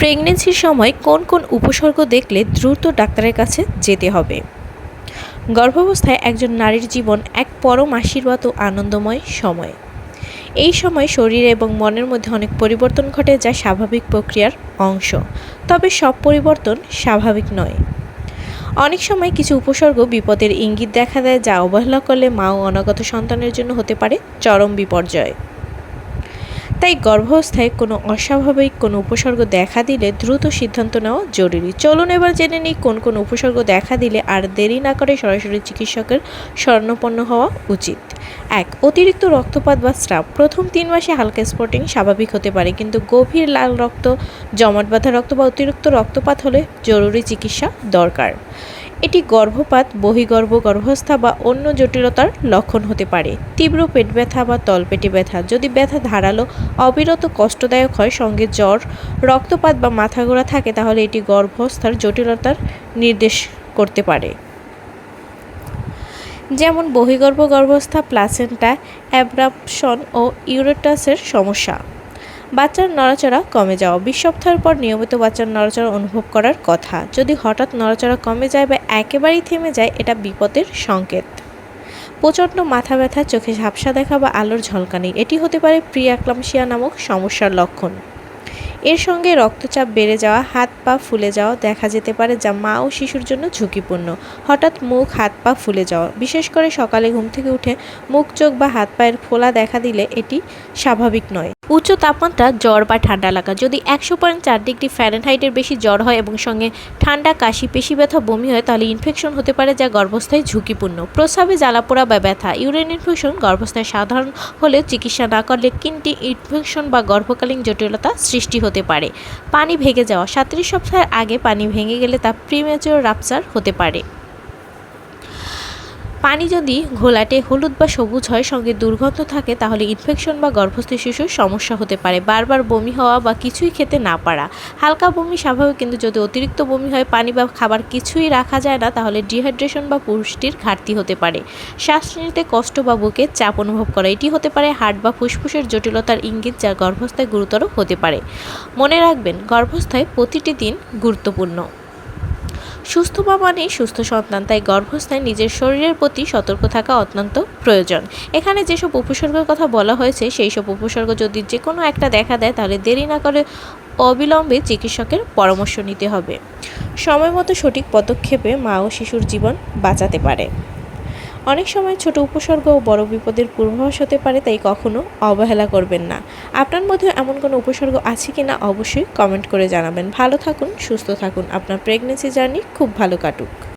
প্রেগনেন্সির সময় কোন কোন উপসর্গ দেখলে দ্রুত ডাক্তারের কাছে যেতে হবে? গর্ভাবস্থায় একজন নারীর জীবন এক পরম আশীর্বাদ ও আনন্দময় সময়। এই সময় শরীর এবং মনের মধ্যে অনেক পরিবর্তন ঘটে যা স্বাভাবিক প্রক্রিয়ার অংশ। তবে সব পরিবর্তন স্বাভাবিক নয়। অনেক সময় কিছু উপসর্গ বিপদের ইঙ্গিত দেখা দেয় যা অবহেলা করলে মা ও অনাগত সন্তানের জন্য হতে পারে চরম বিপর্যয়। তাই গর্ভাবস্থায় কোনো অস্বাভাবিক, কোনো উপসর্গ দেখা দিলে দ্রুত সিদ্ধান্ত নেওয়া জরুরি। চলুন এবার জেনে নিই কোন কোন উপসর্গ দেখা দিলে আর দেরি না করে সরাসরি চিকিৎসকের স্বর্ণপন্ন হওয়া উচিত। এক, অতিরিক্ত রক্তপাত বা স্রাব। প্রথম তিন মাসে হালকা স্পটিং স্বাভাবিক হতে পারে, কিন্তু গভীর লাল রক্ত, জমাট বাঁধা রক্ত বা অতিরিক্ত রক্তপাত হলে জরুরি চিকিৎসা দরকার। এটি গর্ভপাত, বহিগর্ভ, গর্ভস্থা বা অন্য জটিলতার লক্ষণ হতে পারে। তীব্র পেট ব্যথা বা তলপেটে ব্যথা, যদি ব্যথা ধারালো, অবিরত, কষ্টদায়ক হয়, সঙ্গে জ্বর, রক্তপাত বা মাথা ঘোরা থাকে, তাহলে এটি গর্ভস্থার জটিলতার নির্দেশ করতে পারে। যেমন বহিগর্ভ, গর্ভস্থা, প্লাসেন্টা, অ্যাব্রাপশন ও ইউরেটাসের সমস্যা। বাচ্চার নড়াচড়া কমে যাওয়া। বিশ সপ্তাহের পর নিয়মিত বাচ্চার নড়াচড়া অনুভব করার কথা। যদি হঠাৎ নড়াচড়া কমে যায় বা একেবারেই থেমে যায়, এটা বিপদের সংকেত। প্রচণ্ড মাথা ব্যথা, চোখে ঝাপসা দেখা বা আলোর ঝলকানি এটি হতে পারে প্রিয়াক্লামশিয়া নামক সমস্যার লক্ষণ। এর সঙ্গে রক্তচাপ বেড়ে যাওয়া, হাত পা ফুলে যাওয়া দেখা যেতে পারে, যা মা ও শিশুর জন্য ঝুঁকিপূর্ণ। হঠাৎ মুখ, হাত পা ফুলে যাওয়া। বিশেষ করে সকালে ঘুম থেকে উঠে মুখ, চোখ বা হাত পায়ের ফোলা দেখা দিলে এটি স্বাভাবিক নয়। উচ্চ তাপমাত্রা, জ্বর বা ঠান্ডা লাগা। যদি একশো পয়েন্ট চার ডিগ্রি ফ্যারেনহাইটের বেশি জ্বর হয় এবং সঙ্গে ঠান্ডা, কাশি, পেশি ব্যথা, বমি হয়, তাহলে ইনফেকশন হতে পারে যা গর্ভস্থায় ঝুঁকিপূর্ণ। প্রস্রাবে জ্বালাপোড়া বা ব্যথা, ইউরিন ইনফেকশন গর্ভস্থায় সাধারণ হলেও চিকিৎসা না করলে কিনটি ইনফেকশন বা গর্ভকালীন জটিলতা সৃষ্টি হতে পারে। পানি ভেঙে যাওয়া, সাতত্রিশ সপ্তাহের আগে পানি ভেঙে গেলে তা প্রিমেচুর রাপচার হতে পারে। পানি যদি ঘোলাটে হলুদ বা সবুজ হয়, সঙ্গে দুর্গন্ধ থাকে, তাহলে ইনফেকশন বা গর্ভস্থ শিশুর সমস্যা হতে পারে। বারবার বমি হওয়া বা কিছুই খেতে না পারা। হালকা বমি স্বাভাবিক কিন্তু যদি অতিরিক্ত বমি হয়, পানি বা খাবার কিছুই রাখা যায় না, তাহলে ডিহাইড্রেশন বা পুষ্টির ঘাটতি হতে পারে। শ্বাস নিতে কষ্ট বা বুকে চাপ অনুভব করা, এটি হতে পারে হার্ট বা ফুসফুসের জটিলতার ইঙ্গিত, যা গর্ভস্থায় গুরুতর হতে পারে। মনে রাখবেন, গর্ভস্থায় প্রতিটি দিন গুরুত্বপূর্ণ। সুস্থ মা মানে সুস্থ সন্তান, তাই গর্ভস্থায় নিজের শরীরের প্রতি সতর্ক থাকা অত্যন্ত প্রয়োজন। এখানে যেসব উপসর্গের কথা বলা হয়েছে সেই সব উপসর্গ যদি যে কোনো একটা দেখা দেয়, তাহলে দেরি না করে অবিলম্বে চিকিৎসকের পরামর্শ নিতে হবে। সময় মতো সঠিক পদক্ষেপে মা ও শিশুর জীবন বাঁচাতে পারে। অনেক সময় ছোট উপসর্গ ও বড় বিপদের পূর্বাভাস হতে পারে, তাই কখনো অবহেলা করবেন না। আপনার মধ্যে এমন কোনো উপসর্গ আছে কি না অবশ্যই কমেন্ট করে জানাবেন। ভালো থাকুন, সুস্থ থাকুন। আপনার প্রেগনেন্সি জার্নি খুব ভালো কাটুক।